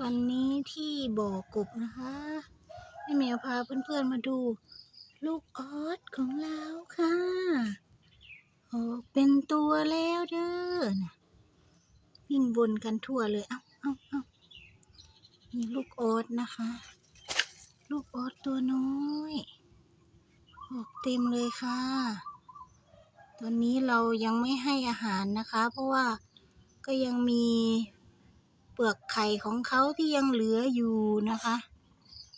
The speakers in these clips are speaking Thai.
วันนี้ที่บ่อกบนะคะแม่เหมียวพาเพื่อนๆมาดู ลูกออสของเราค่ะออกเป็นตัวแล้วเด้อนะวิ่งวนกันทั่วเลยเอ้าเอ้าเอ้านี่ลูกออสนะคะ ลูกออสตัวน้อยออกเต็มเลยค่ะ ตอนนี้เรายังไม่ให้อาหารนะคะ เพราะว่าก็ยังมี เปลือกไข่ของเขาที่ยังเหลืออยู่นะคะ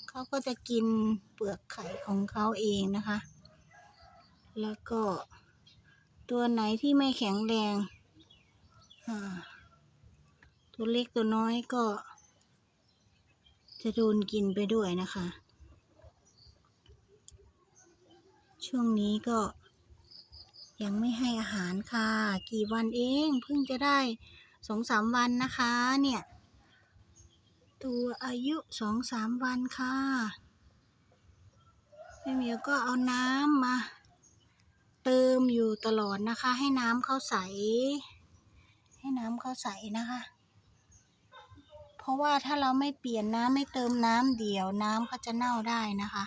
เขาก็จะกินเปลือกไข่ของเขาเองนะคะ แล้วก็ตัวไหนที่ไม่แข็งแรงตัวเล็กตัวน้อยก็ จะโดนกินไปด้วยนะคะ ช่วงนี้ก็ยังไม่ให้อาหารค่ะ กี่วันเองเพิ่งจะได้ สองสามวันนะคะเนี่ย ตัวอายุสองสามวันค่ะแม่เหมียวก็เอาน้ำมา เติมอยู่ตลอดนะคะ ให้น้ำเขาใส ให้น้ำเขาใสนะคะ เพราะว่าถ้าเราไม่เปลี่ยนน้ำไม่เติมน้ำเดี๋ยวน้ำเขาจะเน่าได้นะคะ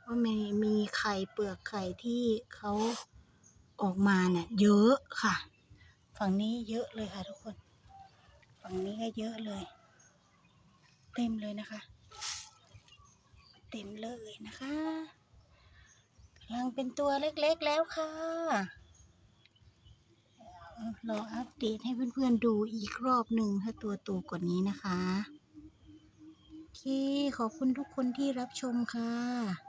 เพรามีมีไข่เปลือกไข่ที่เขาออกมาเนี่ยเยอะค่ะ ฝั่งนี้เยอะเลยค่ะทุกคน ฝั่งนี้ก็เยอะเลย เต็มเลยนะคะ เต็มเลยนะคะกำลังเป็นตัวเล็กๆแล้วค่ะรออัปเดตให้เพื่อนๆดูอีกรอบหนึ่งถ้าตัวโตกว่านี้นะคะ โอเค ขอบคุณทุกคนที่รับชมค่ะ